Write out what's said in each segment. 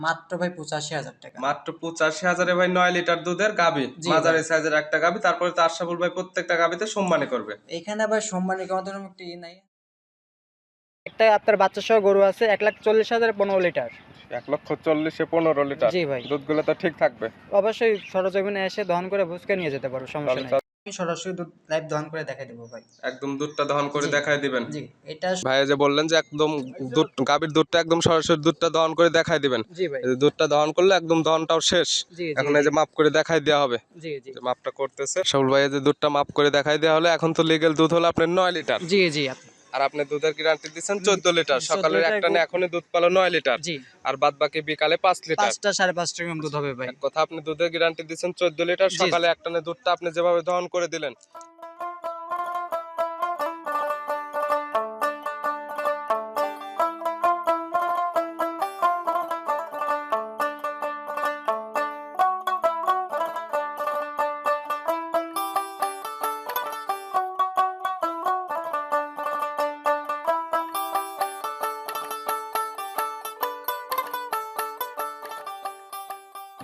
মাত্র ভাই পঁচাশি হাজার টাকা। মাত্র পঁচাশি হাজারে ভাই নয় লিটার দুধের গাবি মাঝারি সাইজের একটা গাবি তারপরে তো ভাই প্রত্যেকটা গাবিতে সম্মানী করবে। এখানে আবার সোমবারের আমাদের একটি ই নাই। একটা আপনার বাচ্চা সহ গরু আছে এক লাখ চল্লিশ হাজার পনেরো লিটার। এক লক্ষ চল্লিশে পনেরো লিটার। জি ভাই। দুধগুলো তো ঠিক থাকবে। অবশ্যই সরজমিনে এসে দহন করে বুঝকে নিয়ে যেতে পারো সমস্যা নেই। সরাসরি দুধ লাইভ দহন করে দেখাই দেবো ভাই। একদম দুধটা দহন করে দেখাই দিবেন। জি এটা ভাইয়া যে বললেন যে একদম দুধ গাভীর দুধটা একদম সরাসরি দুধটা দহন করে দেখাই দিবেন। জি ভাই। দুধটা দহন করলে একদম দহনটাও শেষ। এখন এই যে মাপ করে দেখাই দেওয়া হবে। জি জি। মাপটা করতেছে। শাহুল ভাইয়া যে দুধটা মাপ করে দেখাই দেওয়া হলে এখন তো লিগেল দুধ হলো আপনার নয় লিটার। জি জি আর আপনি দুধের গ্যারান্টি দিচ্ছেন চোদ্দ লিটার সকালের একটা একটা এখনই দুধ পালো নয় লিটার আর বাদ বাকি বিকালে পাঁচ লিটার পাঁচটা সাড়ে পাঁচটা দুধ হবে ভাই। কথা আপনি দুধের গ্যারান্টি দিচ্ছেন চোদ্দ লিটার সকালে সকালে একটা দুধটা আপনি যেভাবে দহন করে দিলেন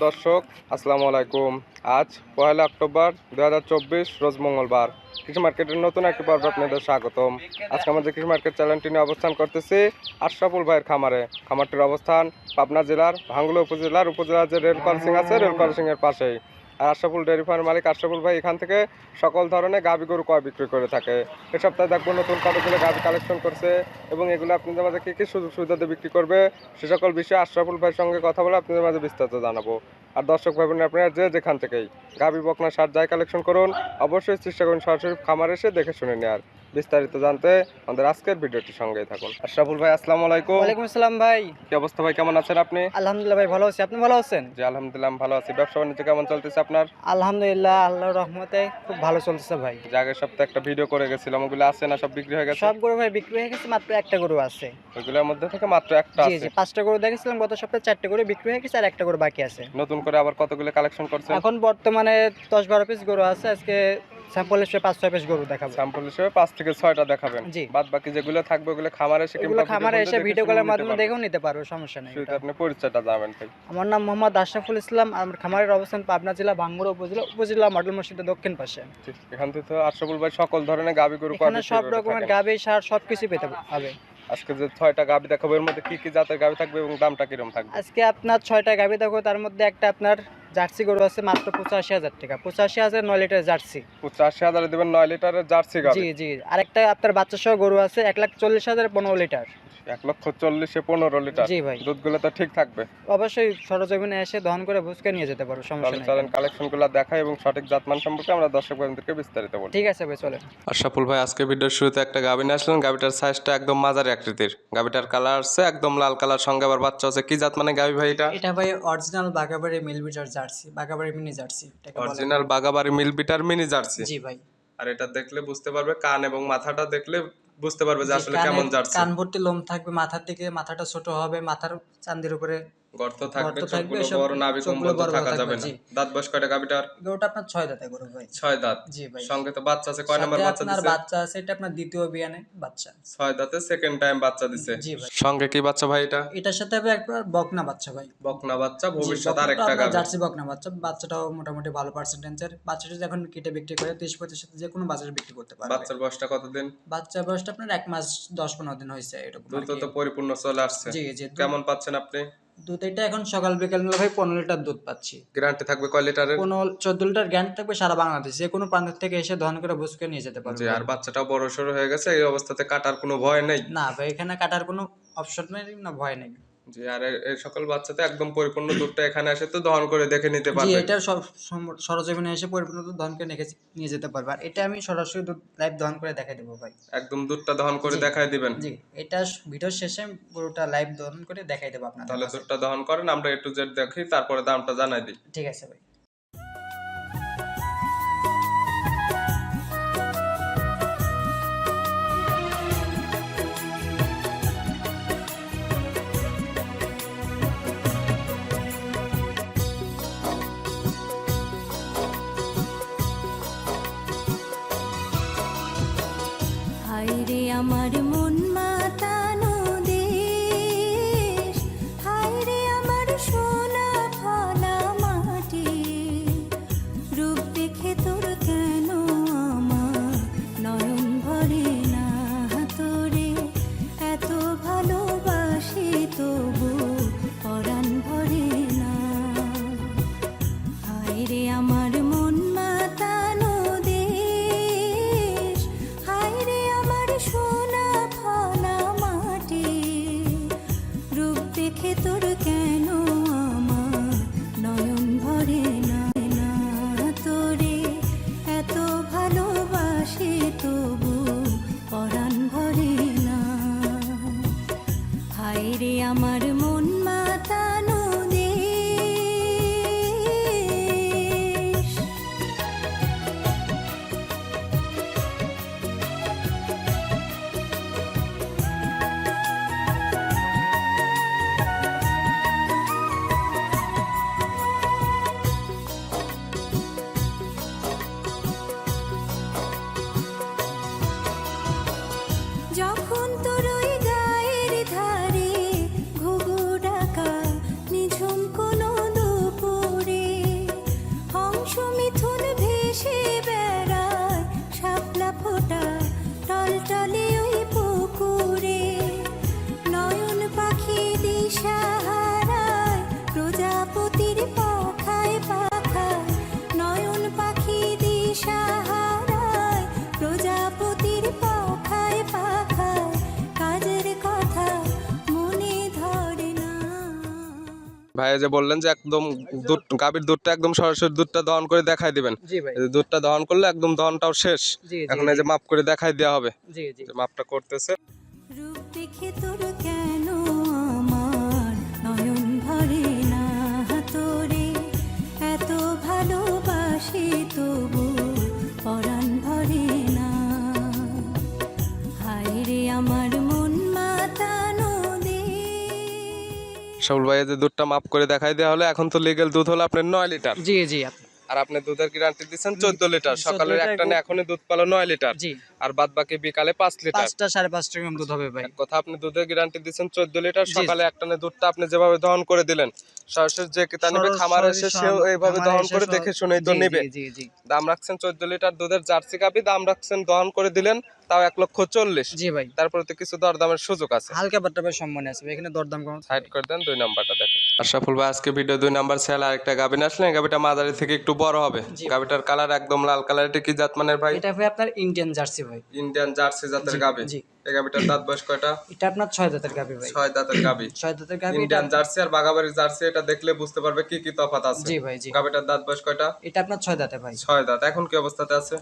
দর্শক, আসসালামু আলাইকুম। আজ পয়লা অক্টোবর দু হাজার চব্বিশ, রোজ মঙ্গলবার। কৃষি মার্কেটের নতুন একটি পর্ব আপনাদের স্বাগতম। আজকে আমাদের কৃষি মার্কেট চ্যানেলটি নিয়ে অবস্থান করতেছি আশরাফুল ভাইয়ের খামারে। খামারটির অবস্থান পাবনা জেলার ভাঙ্গুলো উপজেলার উপজেলার যে রেল ক্রসিং আছে রেল ক্রসিংয়ের পাশেই। আর আশরাফুল ডেয়ারি ফার্মের মালিক আশরাফুল ভাই এখান থেকে সকল ধরনের গাভী গরু কয় বিক্রি করে থাকে। এ সপ্তাহে দেখব নতুন কতগুলো গাভী কালেকশন করছে এবং এগুলো আপনাদের মাঝে কী কী সুযোগ সুবিধাতে বিক্রি করবে সে সকল বিষয়ে আশরাফুল ভাইয়ের সঙ্গে কথা বলে আপনাদের মাঝে বিস্তারিত জানাব। আর দর্শক ভাই বোনেরা আপনারা যে যেখান থেকেই গাভী বকনা সার যাই কালেকশন করুন, অবশ্যই চেষ্টা করুন সরাসরি খামার এসে দেখে শুনে নেওয়ার বিস্তারিত জানতে আমাদের আজকের ভিডিওটির সঙ্গেই থাকুন। আশরাফুল ভাই আসসালামু আলাইকুম। ওয়ালাইকুম আসসালাম ভাই। কি অবস্থা ভাই কেমন আছেন আপনি? আলহামদুলিল্লাহ ভাই ভালো আছি। আপনি ভালো আছেন? জি আলহামদুলিল্লাহ আমি ভালো আছি। ব্যবসা বাণিজ্য কেমন চলতেছে আপনার? আলহামদুলিল্লাহ আল্লাহর রহমতে খুব ভালো চলতেছে ভাই। যে আগের সপ্তাহে একটা ভিডিও করে গেছিলাম ওগুলো আছে না সব বিক্রি হয়ে গেছে? সব গরু ভাই বিক্রি হয়ে গেছে মাত্র একটা গরু আছে। ওইগুলোর মধ্যে থেকে মাত্র একটা জি আছে? জি পাঁচটা গরু দেখেছিলাম গত সপ্তাহে চারটে গরু বিক্রি হয়ে গেছে আর একটা গরু বাকি আছে। নতুন করে আবার কতগুলো কালেকশন করছেন? এখন বর্তমানে দশ বারো পিস গরু আছে আজকে স্যাম্পল হিসেবে পাঁচ ছয় পিস গরু দেখাবো। স্যাম্পল হিসেবে পাঁচ থেকে ছয়টা দেখাবেন। জি। বাদ বাকি যেগুলো থাকবে ওগুলো খামারে এসে এগুলো খামারে এসে ভিডিও কলের মাধ্যমে দেখেও নিতে পারব সমস্যা নেই আপনি পরিচয়টা ভাই। আমার নাম মোহাম্মদ আশরাফুল ইসলাম আমার খামারের অবস্থান পাবনা জেলা ভাঙ্গুড়া উপজেলা উপজেলা মডেল মসজিদের দক্ষিণ পাশে। এখান থেকে তো আশরাফুল ভাই সকল ধরনের গাবি গরু এখানে সব রকমের। গাবি সার সবকিছু পেতে হবে। আজকে যে ছয়টা গাবি দেখাবো এর মধ্যে কি কি জাতের গাবি থাকবে এবং দামটা কীরকম থাকবে? আজকে আপনার ছয়টা গাবি দেখো তার মধ্যে একটা আপনার জার্সি গরু আছে মাত্র পঁচাশি হাজার টাকা। পঁচাশি হাজার নয় লিটার জার্সি। পঁচাশি হাজার দেবেন নয় লিটারের জার্সি জি জি। আরেকটা আপনার বাচ্চা সহ গরু আছে এক লাখ চল্লিশ হাজার পনেরো লিটার। এক লক্ষ চল্লিশে পনেরো লিটার। জি ভাই। দুধগুলো তো ঠিক থাকবে। অবশ্যই সরজমিনে এসে দহন করে বুঝকে নিয়ে যেতে পারো সমস্যা নেই। চলেন কালেকশন দেখাই এবং সঠিক জাতমান সম্পর্কে আমরা দর্শক বন্ধুদেরকে বিস্তারিত বলি। ঠিক আছে ভাই চলে আশরাফুল ভাই আজকে ভিডিওর শুরুতে একটা গাবি নিয়ে আসলেন। গাবিটার সাইজটা একদম মাঝারি আকৃতির। গাবিটার কালার আছে একদম লাল কালার সঙ্গে আবার বাচ্চা আছে। কি জাত মানে গাবি ভাই এটা? এটা ভাই original Bagabari মিলবিটার jersey Bagabari mini jersey original Bagabari মিল বিটার মিনি জার্সি। জি ভাই। আর এটা দেখলে বুঝতে পারবে কান এবং মাথাটা দেখলে বুঝতে পারবে যে আসলে কেমন জার্সি কান ভর্তি লোম থাকবে মাথার দিকে মাথাটা ছোট হবে মাথার চান্দির উপরে গর্ত থাকবে চোখগুলো বড় নাভি কম্বল থাকা যাবে না। দাঁত বয়স কয়টা গাবিটার গরুটা আপনার ছয় দাঁতে গরু ভাই। ছয় দাঁত? জি ভাই। সঙ্গে তো বাচ্চা আছে কয় নাম্বার বাচ্চা আপনার বাচ্চা আছে এটা আপনার দ্বিতীয় বিয়ানে বাচ্চা। ছয় দাঁতে সেকেন্ড টাইম বাচ্চা দিছে। জি ভাই। সঙ্গে কি বাচ্চা ভাই এটা? এটার সাথে হবে একবার বকনা বাচ্চা ভাই। বকনা বাচ্চা ভবিষ্যৎ আরেকটা গাবি জার্সি বকনা বাচ্চা বাচ্চাটাও মোটামুটি ভালো পার্সেন্টেজের বাচ্চাটা যখন কেটে বিক্রি করে তিরিশ পঁচিশ যে কোনো বাজারে বিক্রি করতে পারবে। বাচ্চার বয়সটা কতদিন? বাচ্চা বয়সটা আপনার এক মাস দশ পনেরো দিন হয়েছে এরকম দুধ তো পরিপূর্ণ চলে আসছে। জি জি কেমন পাচ্ছেন আপনি? দুধ এটা এখন সকাল বিকাল মিলে ভাই পনেরো লিটার দুধ পাচ্ছি। গ্যারান্টি থাকবে কয় লিটারের? পনেরো চোদ্দ লিটার গ্যারান্টি থাকবে সারা বাংলাদেশ। যে কোনো প্রান্ত থেকে এসে ধন করে বুঝকে নিয়ে যেতে জি পারবে আর বাচ্চাটাও বড় সড়ো হয়ে গেছে এই অবস্থাতে কাটার কোনো ভয় নেই? না ভাই এখানে কাটার কোনো অপশন নেই না ভয় নেই। জি আর এই সকল বাচ্চাতে একদম পরিপূর্ণ দুধটা এখানে এসে তো দহন করে দেখে নিতে জি এটা সরজমিনে এসে পরিপূর্ণ দুধ দহন করে নিয়ে- নিয়ে যেতে পারবে। আর এটা আমি সরাসরি দুধ লাইভ দহন করে দেখাই দেবো ভাই। একদম দুধটা দহন করে দেখাই দিবেন। জি এটা ভিডিও শেষে পুরোটা লাইভ দহন করে দেখাই দেবো আপনাদের তাহলে দুধটা দহন করেন আমরা একটু জেড দেখি তারপরে দামটা জানাই দিই। ঠিক আছে ভাই। আমার মন মাতানো ভাই এই যে বললেন যে একদম দুধ গাভীর দুধটা একদম সরাসরি দুধটা দহন করে দেখাই দিবেন। দুধটা দহন করলে একদম দহনটাও শেষ। এখন এই যে মাপ করে দেখাই দেওয়া হবে। জি জি। যে মাপটা করতেছে। রূপ দেখে তোর শাহুল ভাইয়ের যে দুধটা মাপ করে দেখাই দেওয়া হলো, এখন তো লিগেল দুধ হলো আপনার নয় লিটার। জি জি আর আপনি দুধের গ্যারান্টি দিচ্ছেন চোদ্দ লিটার সকালের একটা এখনই দুধ পালো নয় লিটার আর বাদ বাকি বিকালে পাঁচ লিটার পাঁচটা সাড়ে পাঁচটা দুধ হবে ভাই। কথা আপনি দুধের গ্যারান্টি দিচ্ছেন চোদ্দ লিটার। সকালে একটানে দুধটা আপনি যেভাবে দহন করে দিলেন সরাসরি যে কিতা নেবে খামার এসে সেও এইভাবে দহন করে দেখে শুনেই তো নেবে। দাম রাখছেন চোদ্দ লিটার দুধের জার্সি কাপি দাম রাখছেন দহন করে দিলেন তাও এক লক্ষ চল্লিশ। জি ভাই। তারপরে তো কিছু দরদামের সুযোগ আছে। হালকা সম্মানে আছে এখানে দরদাম সাইড করে দেন দুই নাম্বারটা দেখেন। আশরাফুল ভাই আজকে ভিডিও দুই নাম্বার সেল আরেকটা গাবিন আসলেন। গাবিটা মাদারি থেকে একটু বড় হবে। গাবিটার কালার একদম লাল কালার এটা কি জাত মানের ভাই? এটা ভাই আপনার ইন্ডিয়ান জার্সি ভাই। ইন্ডিয়ান জার্সি জাতের গাবি জি। এই গাবিটার দাঁত বয়স কয়টা? এটা আপনার ছয় দাঁতের গাভি ভাই। ছয় দাঁতের গাবি ছয় দাঁতের গাভি ইন্ডিয়ান জার্সি আর বাগাবাড়ির জার্সি এটা দেখলে বুঝতে পারবে কি কি তফাৎ আছে। জি ভাই জি। গাবিটার দাঁত বয়স কয়টা? এটা আপনার ছয় দাঁতে ভাই। ছয় দাঁত। এখন কি অবস্থাতে আছে?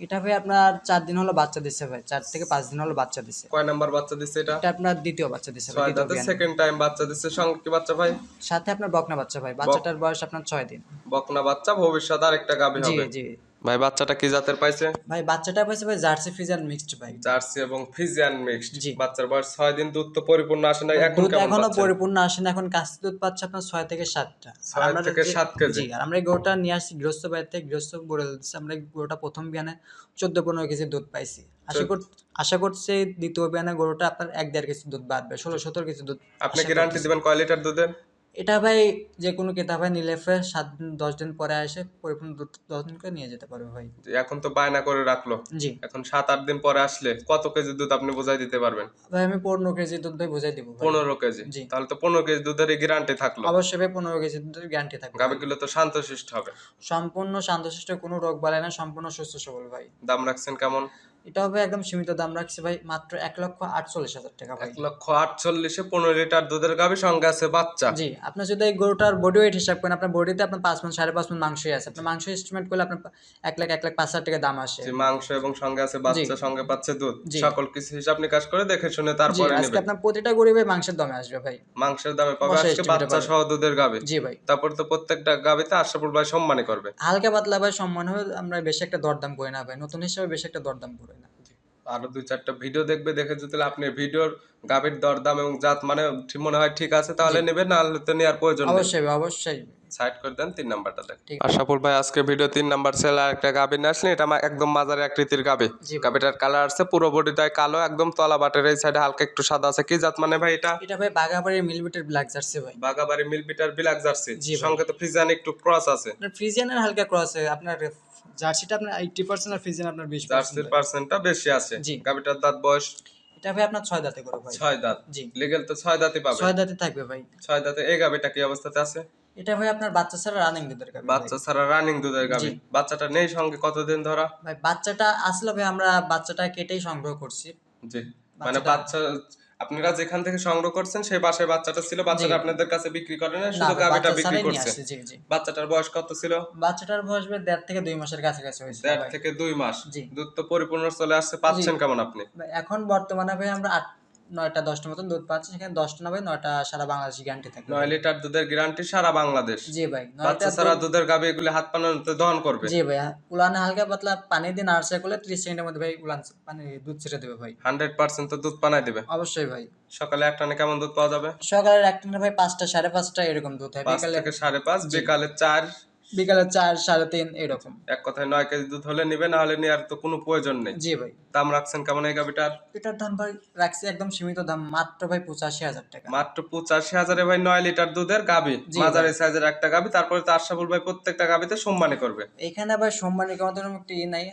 এটা ভাই আপনার চার দিন হলো বাচ্চা দিচ্ছে ভাই চার থেকে পাঁচ দিন হলো বাচ্চা দিচ্ছে কয় নাম্বার বাচ্চা দিচ্ছে এটা? এটা আপনার দ্বিতীয় বাচ্চা দিচ্ছে ভাই দ্বিতীয় সেকেন্ড টাইম বাচ্চা দিচ্ছে সঙ্গে কি বাচ্চা ভাই? সাথে আপনার বকনা বাচ্চা ভাই বাচ্চাটার বয়স আপনার ছয় দিন। বকনা বাচ্চা ভবিষ্যৎ আর একটা হবে। জি জি। ভাই বাচ্চাটা কি জাতের পাইছে? ভাই বাচ্চাটা পাইছে ভাই জার্সি ফ্রিজার মিক্সড ভাই। জার্সি এবং ফিজিয়ান মিক্সড। বাচ্চার বয়স ছয় দিন দুধ তো পরিপূর্ণ আসে না এখন কেমন এখনও পরিপূর্ণ আসে না এখন কাঁচা দুধ পাচ্ছে আপনার ছয় থেকে সাতটা। আর ছয় আমরা থেকে যে- সাত কেজি। জি আর আমরা এই গরুটা নিয়ে আসছি গৃহস্থ বাড়ি থেকে গৃহস্থ বলে দিচ্ছি আমরা গরুটা প্রথম বিয়ানে চোদ্দ পনেরো কেজি দুধ পাইছি। আশা কর আশা করছি দ্বিতীয় বিয়ানে গরুটা আপনার এক দেড় কেজি দুধ বাড়বে ষোলো সতেরো কেজি দুধ আপনি গ্যারান্টি দিবেন কয় লিটার দুধের? এটা ভাই যে কোনো কেতাবে নিলে ফের সাত দিন দশ দিন পরে এসে পরিপূর্ণ দশ দিন করে নিয়ে যেতে পারবে ভাই। এখন তো বায়না করে রাখল। জি। এখন সাত আট দিন পরে আসলে কত কেজি দুধ আপনি বোঝাই দিতে পারবেন? ভাই আমি পনেরো কেজি দুধ ভাই বুঝাই দিব পনেরো কেজি? জি। তাহলে তো পনেরো কেজি দুধের গ্যারান্টি থাকল। অবশ্যই ভাই পনেরো কেজি দুধের গ্যারান্টি থাকবে গাবিগুলো তো শান্তশিষ্ট হবে। সম্পূর্ণ শান্তশিষ্ট কোনো রোগ বালাই না সম্পূর্ণ সুস্থ সবল ভাই। দাম রাখছেন কেমন? এটা হবে একদম সীমিত দাম রাখছি ভাই মাত্র এক লক্ষ আটচল্লিশ হাজার টাকা ভাই। এক লক্ষ আটচল্লিশে পনেরো লিটার দুধের গাবি সঙ্গে আছে বাচ্চা। জি আপনার যদি এই গরুটার বডি ওয়েট হিসাব করেন আপনার বডিতে আপনার পাঁচ মন সাড়ে পাঁচ মন মাংসই আছে। আপনার মাংস এস্টিমেট করলে আপনার এক লাখ এক লাখ পাঁচ হাজার টাকা দাম আসে। মাংস এবং সঙ্গে আছে বাচ্চা সঙ্গে পাচ্ছে দুধ। জি। সকল কিছু হিসাব নিকাশ করে দেখে শুনে জি তারপরে আজকে নেবে আপনার প্রতিটা গরু ভাই মাংসের দামে আসবে ভাই। মাংসের দামে পাবে আজকে estimate বাচ্চা পাবে। সহ দুধের গাবে জি ভাই। তারপর তো প্রত্যেকটা গাবিতে আশরাফুল ভাই সম্মানই করবে। হালকা পাতলা ভাই সম্মান হবে আমরা বেশি একটা দরদাম করি না ভাই। নতুন হিসাবে বেশি একটা দরদাম করি। আরও দুই চারটা ভিডিও দেখবে দেখে যদি আপনি ভিডিওর গাবির দরদাম এবং জাত মানে মনে হয় ঠিক আছে তাহলে নেবেন না হলে তো নেওয়ার প্রয়োজন অবশ্যই অবশ্যই। সাইড করে দেন তিন নাম্বারটা দেখ ঠিক। আশাপুর ভাই আজকে ভিডিও তিন নাম্বার সেল আর একটা গাবি নিয়ে আসলেন এটা আমার একদম মাঝারি আকৃতির গাবি গাবিটার কালার আছে পুরো বডিটাই কালো একদম তলা বাটের এই সাইডে হালকা একটু সাদা আছে। কি জাত মানে ভাই এটা? এটা ভাই বাগাবাড়ির মিলবিটের ব্ল্যাক জার্সি ভাই। বাগাবাড়ি মিলপিটার বিলাক জার্সি। সঙ্গে তো ফ্রিজান একটু ক্রস আছে। ফ্রিজিয়ানের হালকা ক্রস আপনার জার্সিটা আপনার এইটটি পার্সেন্ট আর ফ্রিজিয়ান আপনার বিশ জার্সির পার্সেন্টটা বেশি আছে। গাবিটার দাঁত বয়স? এটা ভাই আপনার ছয় দাঁতে করে ভাই। ছয় দাঁত। জি। লিগেল তো ছয় দাঁতই পাবে। ছয় দাঁতে থাকবে ভাই। ছয় দাঁতে এই গাবিটা কি অবস্থাতে আছে? এটা ভাই আপনার বাচ্চা ছাড়া রানিং দুধের ভাই। বাচ্চা ছাড়া রানিং দুধের গাবি বাচ্চাটা নেই সঙ্গে কতদিন ধরা? ভাই বাচ্চাটা আসলে ভাই আমরা বাচ্চাটা কেটেই সংগ্রহ করছি। জি। মানে বাচ্চা আপনারা যেখান থেকে সংগ্রহ করছেন সেই বাসায় বাচ্চাটা ছিল বাচ্চাটা আপনাদের কাছে বিক্রি করেন শুধু গাবিটা বিক্রি করছে। জি জি। বাচ্চাটার বয়স কত ছিল? বাচ্চাটার বয়স দেড় থেকে দুই মাসের কাছাকাছি হয়েছে দেড় থেকে দুই মাস। দুধ তো পরিপূর্ণ চলে আসছে পাচ্ছেন কেমন আপনি? এখন বর্তমানে ভাই আমরা আট নয়টা দশটা মতন দুধ পাচ্ছি সেখানে দশটা না ভাই নয়টা সারা বাংলাদেশি গ্যারান্টি থাকবে। নয় লিটার দুধের গ্যারান্টি সারা বাংলাদেশ। জি ভাই বাচ্চা দুধ- দুধের গাবি এগুলি হাত পানাতে দহন করবে। জি ভাই উলানে হালকা পাতলা পানি দিয়ে নাড়াচাড়া করলে ত্রিশ সেকেন্ডের মধ্যে ভাই উলান পানি দুধ ছেড়ে দেবে ভাই। হান্ড্রেড পার্সেন্ট তো দুধ পানাই দেবে। অবশ্যই ভাই। সকালে একটানে কেমন দুধ পাওয়া যাবে? সকালের একটা না ভাই পাঁচটা সাড়ে পাঁচটা এরকম দুধ হয় বিকালে থেকে সাড়ে পাঁচ বিকালে চার বিকালে চার সাড়ে তিন এরকম। এক কথায় নয় কেজি দুধ হলে নিবে না হলে নেওয়ার তো কোনো প্রয়োজন নেই। জি ভাই। দাম রাখছেন কেমন এই গাবিটার এটার দাম ভাই রাখছি একদম সীমিত দাম মাত্র ভাই পঁচাশি হাজার টাকা। মাত্র পঁচাশি হাজারে ভাই নয় লিটার দুধের গাবি জি মাঝারি সাইজের একটা গাবি তারপরে তো আশরাফুল ভাই প্রত্যেকটা গাবিতে সম্মানী করবে। এখানে ভাই সম্মানী কমাতে একটা ই নাই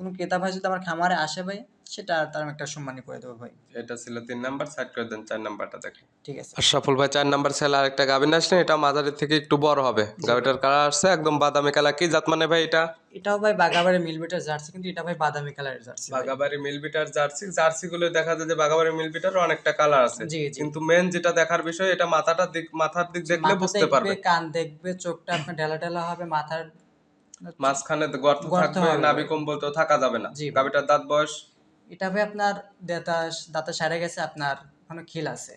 কোনো ক্রেতা ভাই যদি আমার খামারে আসে ভাই সেটা তার আমি একটা সম্মানী করে দেবো ভাই। এটা ছিল তিন নাম্বার সাইড করে দেন চার নাম্বারটা দেখেন। ঠিক আছে। আর সফল ভাই চার নাম্বার ছেলে আরেকটা গাভিন আসলে এটা মাঝারি থেকে একটু বড় হবে। গাভিটার কালার আসছে একদম বাদামি কালার কি জাত মানে ভাই এটা? এটাও ভাই বাগাবাড়ি মিলবিটার জার্সি কিন্তু এটা ভাই বাদামি কালারের জার্সি। বাগাবাড়ি মিলবিটার জার্সি জার্সি গুলো দেখা যায় যে বাগাবাড়ি মিলবিটার অনেকটা কালার আছে। জি জি। কিন্তু মেন যেটা দেখার বিষয় এটা মাথাটা দিক মাথার দিক দেখলে বুঝতে পারবে। কান দেখবে চোখটা আপনার ঢেলা ঢেলা হবে মাথার মাঝখানে গর্ত থাকবে নাভি কম্বল তো থাকা যাবে না। গাভিটার দাঁত বয়স? এটা ভাই আপনার দাঁতা দাঁতা সারে গেছে আপনার কোনো খিল আছে।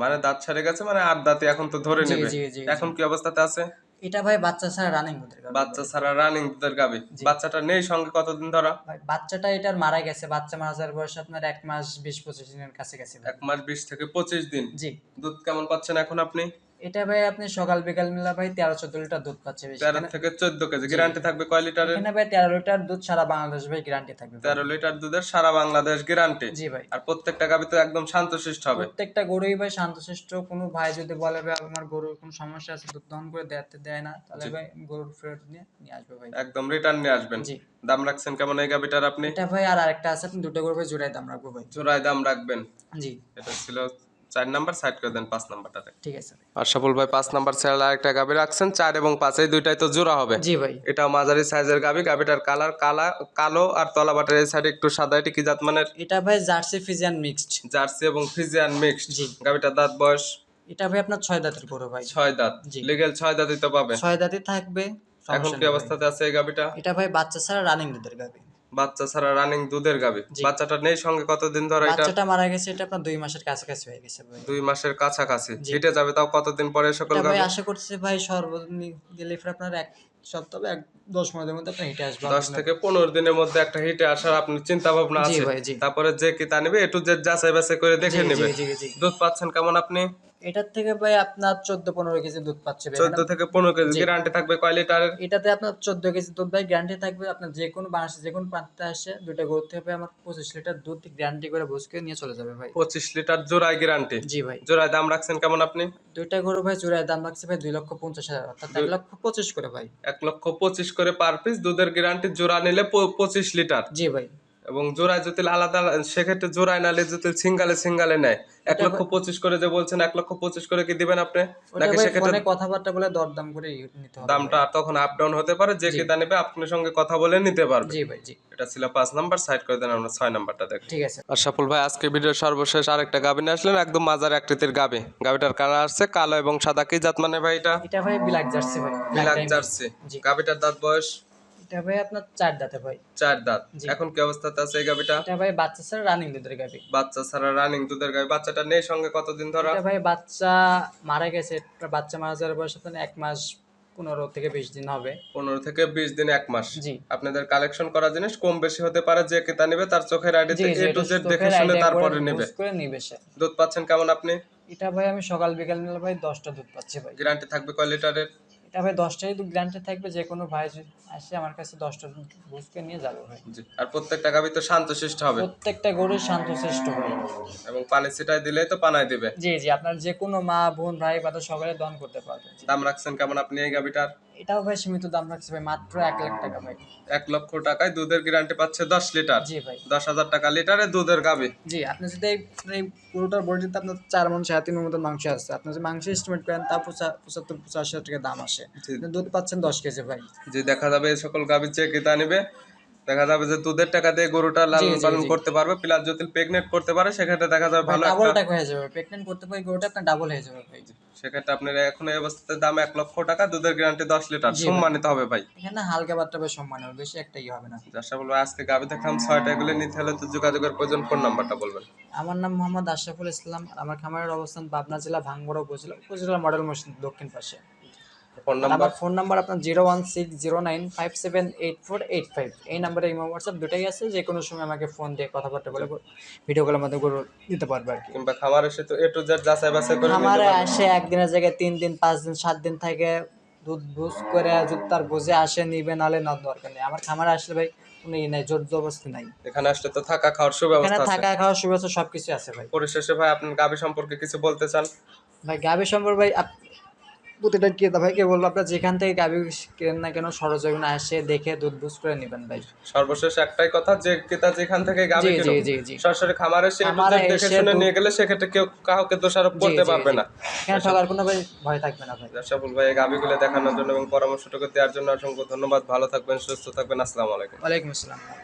মানে দাঁত ছেড়ে গেছে মানে আর দাঁতে এখন তো ধরে নেবে। এখন কি অবস্থাতে আছে? এটা ভাই বাচ্চা ছাড়া রানিং ওদের গাভী। বাচ্চা ছাড়া রানিং দুধের গাবি বাচ্চাটা নেই সঙ্গে কতদিন ধরা? ভাই বাচ্চাটা এটার মারা গেছে বাচ্চা মারা যাওয়ার বয়স আপনার এক মাস বিশ পঁচিশ দিনের কাছে গেছে এক মাস বিশ থেকে পঁচিশ দিন। জি। দুধ কেমন পাচ্ছেন এখন আপনি? এটা ভাই আপনি সকাল বিকাল মিলা ভাই তেরো চোদ্দ লিটার দুধ পাচ্ছে বেশি। তেরো থেকে চোদ্দ কেজি। গ্যারান্টি থাকবে কয় লিটার এখানে ভাই তেরো লিটার দুধ সারা বাংলাদেশ ভাই গ্যারান্টি থাকবে। তেরো লিটার দুধের সারা বাংলাদেশ গ্যারান্টি জি ভাই। আর প্রত্যেকটা গাবি তো একদম শান্তশিষ্ট হবে। প্রত্যেকটা গরুই ভাই শান্তশিষ্ট। কোনো ভাই যদি বলে ভাই আমার গরুর কোনো সমস্যা আছে দুধ দহন করে দেয় দেয় না তাহলে ভাই গরুর ফেরত নিয়ে নিয়ে আসবে ভাই। একদম রিটার্ন নিয়ে আসবেন। জি। দাম রাখছেন কেমন এই গাবিটার আপনি? এটা ভাই আর আরেকটা আছে আপনি দুটো গরু ভাই জোড়াই দাম রাখব ভাই। জোড়ায় দাম রাখবেন। জি। এটা ছিল চার নাম্বার সাইড করে দেন পাঁচ নাম্বারটা ঠিক আছে আর সফল ভাই পাঁচ নাম্বার ছেড়ে আরেকটা গাবি রাখছেন চার এবং পাঁচ এই দুইটাই তো জোড়া হবে। জি ভাই। এটা মাঝারি সাইজের গাবি গাবিটার কালার কালা কালো আর তলা বাটার এই সাইডে একটু সাদা এটি কি জাত মানের? এটা ভাই জার্সি ফিজিয়ান মিক্সড। জার্সি এবং ফিজিয়ান মিক্সড। জি। গাবিটার দাঁত বয়স? এটা ভাই আপনার ছয় দাঁতের গরু ভাই। ছয় দাঁত। জি। লিগেল ছয় দাঁতই তো পাবে। ছয় দাঁতই থাকবে এখন কি অবস্থাতে আছে এই গাবিটা এটা ভাই বাচ্চা ছাড়া রানিং দুধের গাবি বাচ্চা ছাড়া রানিং দুধের গাবি বাচ্চাটা নেই সঙ্গে কতদিন ধরে এটা? বাচ্চাটা মারা গেছে এটা আপনার দুই মাসের কাছাকাছি হয়ে গেছে ভাই দুই মাসের কাছাকাছি। হিটে যাবে তাও কতদিন পরে সকল এটা গাবি আশা করছি ভাই সর্বদিন গেলে ফের আপনার এক সপ্তাহ এক দশ পনেরো মধ্যে আপনার হিটে আসবে। দশ থেকে পনেরো দিনের মধ্যে একটা হিটে আসার আপনি চিন্তা ভাবনা আছে? ভাই, তারপরে যে কি তা নিবে একটু যে যাচাই বাছাই করে দেখে নেবে। দুধ পাচ্ছেন কেমন আপনি? এটার থেকে ভাই আপনার চোদ্দ পনেরো কেজি দুধ পাচ্ছে চোদ্দ থেকে পনেরো কেজি গ্যারান্টি থাকবে কয় লিটারের এটাতে আপনার চোদ্দ কেজি দুধ ভাই গ্যারান্টি থাকবে আপনার যে কোনো বাংলাদেশে যে কোনো প্রান্তে আসে দুইটা গরু থেকে ভাই আমার পঁচিশ লিটার দুধ গ্যারান্টি করে বুঝ করে নিয়ে চলে যাবে ভাই। পঁচিশ লিটার জোড়ায় গ্যারান্টি জি ভাই। জোড়ায় দাম রাখছেন কেমন আপনি? দুইটা গরু ভাই চূড়ায় দাম রাখছে ভাই দুই লক্ষ পঞ্চাশ হাজার। অর্থাৎ এক লক্ষ পঁচিশ করে ভাই। এক লক্ষ পঁচিশ করে পার পিস দুধের গ্যারান্টি জোড়া নিলে পঁচিশ লিটার জি ভাই। এবং জোড়ায় যদি আলাদা সেক্ষেত্রে জোড়ায় নালে যদি সিঙ্গালে সিঙ্গালে নেয় এক লক্ষ পঁচিশ করে যে বলছেন এক লক্ষ পঁচিশ করে কি দিবেন আপনি? নাকি সেক্ষেত্রে ফোনে কথাবার্তা বলে দরদাম করে নিতে হবে দামটা তখন আপ ডাউন হতে পারে যে। কেতা নেবে আপনার সঙ্গে কথা বলে নিতে পারবে। জি ভাই জি। এটা ছিল পাঁচ নাম্বার সাইড করে দেন আমরা ছয় নাম্বারটা দেখি। ঠিক আছে। আর সফল ভাই আজকে ভিডিওর সর্বশেষ আরেকটা গাবি নিয়ে আসলেন একদম মাজার আকৃতির গাবি। গাবিটার কালার আসছে কালো এবং সাদা। কি জাত মানে ভাই এটা? এটা ভাই ব্ল্যাক জার্সি ভাই। Black জার্সি গাবিটার দাঁত বয়স? এটা ভাই আপনার চার দাঁতে ভাই। চার দাঁত। এখন কি অবস্থাতে আছে এই গাবিটা এটা ভাই বাচ্চা ছাড়া রানিং দুধের গাবি বাচ্চা ছাড়া রানিং দুধের গাবি বাচ্চাটা নেই সঙ্গে কতদিন ধরা? এটা ভাই বাচ্চা মারা গেছে বাচ্চা মারা যাওয়ার বয়স আপনার এক মাস পনেরো থেকে বিশ দিন হবে। পনেরো থেকে বিশ দিন এক মাস। জি। আপনাদের কালেকশন করা জিনিস কম বেশি হতে পারে যে কেতা নেবে তার চোখের আইডি এ টু জেড দেখে শুনে তারপরে নেবে। দুধ পাচ্ছেন কেমন আপনি? এটা ভাই আমি সকাল বিকাল নিলে ভাই দশটা দুধ পাচ্ছি ভাই। গ্যারান্টি থাকবে কয় লিটারের এটা ভাই দশটাই গ্রান্টে গ্যারান্টি থাকবে যে কোনো ভাই যদি আসে আমার কাছে দশটা বুঝকে নিয়ে যাবে ভাই। আর প্রত্যেকটা গাভি তো শান্ত শান্তশিষ্ট হবে। প্রত্যেকটা গরুর শান্তশিষ্ট হবে। এবং পানি ছিটাই দিলে তো পানায় দিবে। জি জি আপনার যে কোনো মা বোন ভাই বা সবাই দান করতে পারবে। দাম রাখছেন কেমন আপনি এই গাবিটার এটাও ভাই সীমিত দাম রাখছে ভাই মাত্র এক লাখ টাকা ভাই। এক লক্ষ টাকায় দুধের গ্যারান্টি পাচ্ছে দশ লিটার জি ভাই। দশ হাজার টাকা লিটারে দুধের গাবে। জি আপনি যদি এই পুরোটার বডিতে আপনার চার মন সাড়ে তিন মতো মাংস আছে আপনি যদি মাংস এস্টিমেট করেন তা পঁচা- পঁচাত্তর পঁচাশি হাজার টাকা দাম আসে। দুধ পাচ্ছেন দশ কেজি ভাই। যে দেখা যাবে এই সকল গাভীর চেয়ে কেতা নিবে দেখা যাবে যে দুধের টাকা দিয়ে গরুটা লালন পালন করতে পারবে প্লাস যদি প্রেগনেন্ট করতে পারে সেক্ষেত্রে দেখা যাবে ভালো ডাবল টাকা হয়ে যাবে। প্রেগনেন্ট করতে পারি গরুটা আপনার ডাবল হয়ে যাবে ভাই। সেক্ষেত্রে আপনার এখন এই অবস্থাতে দাম এক লক্ষ টাকা দুধের গ্যারান্টি দশ লিটার। সম্মানিত হবে ভাই। এখানে হালকা বাট্টা ভাই সম্মান হবে বেশি একটা ই হবে না। আশা বলব আজকে গাভী দেখলাম ছয়টা এগুলো নিতে হলে তো যোগাযোগের প্রয়োজন ফোন নাম্বারটা বলবেন। আমার নাম মোহাম্মদ আশরাফুল ইসলাম আমার খামারের অবস্থান পাবনা জেলা ভাঙ্গড়া উপজেলা উপজেলা মডেল মসজিদ দক্ষিণ পাশে। Phone number? ফোন নাম্বার আপনার zero one six zero nine five seven eight four eight five. এই নাম্বারে ইমো হোয়াটসঅ্যাপ দুটাই আছে যে কোনো সময় আমাকে ফোন দিয়ে কথাবার্তা বলে ভিডিও কলের মধ্যে গরু দিতে পারবে আর কি। কিংবা খামার এসে তো এ টু জেড যাচাই বাছাই করে খামারে আসে একদিনের জায়গায় তিন দিন পাঁচ দিন সাত দিন থাকে। দুধ করে তার বুঝে আসে নিবে নালে না দরকার নেই। আমার খামারে আসলে ভাই কোনো নাই জোর জবরদস্তি নাই। এখানে আসলে তো থাকা খাওয়ার সুব্যবস্থা আছে। থাকা খাওয়া সুবিধা সবকিছু আছে ভাই। পরিশেষে ভাই আপনার গাভী সম্পর্কে কিছু বলতে চান? ভাই গাভী সম্পর্কে ভাই প্রতিটা ক্রেতা ভাইকে বলব আপনার যেখান থেকে গাভী কেনেন না কেন সরজমিনে আসে দেখে দুধ বুঝ করে নেবেন ভাই। সর্বশেষ একটাই কথা যে ক্রেতা যেখান থেকে গাভী জি, কিনুক, জি, জি। সরাসরি খামারে একটু দেখে শুনে নিয়ে গেলে সেক্ষেত্রে কেউ কাউকে দোষারোপ করতে পারবে না। এখানে ঠকার কোনো ভাই ভয় থাকবে না ভাই। সফল ভাই এই গাভীগুলো দেখানোর জন্য এবং পরামর্শটুকু দেওয়ার জন্য অসংখ্য ধন্যবাদ। ভালো থাকবেন সুস্থ থাকবেন। আসসালামু আলাইকুম। ওয়ালাইকুম আসসালাম।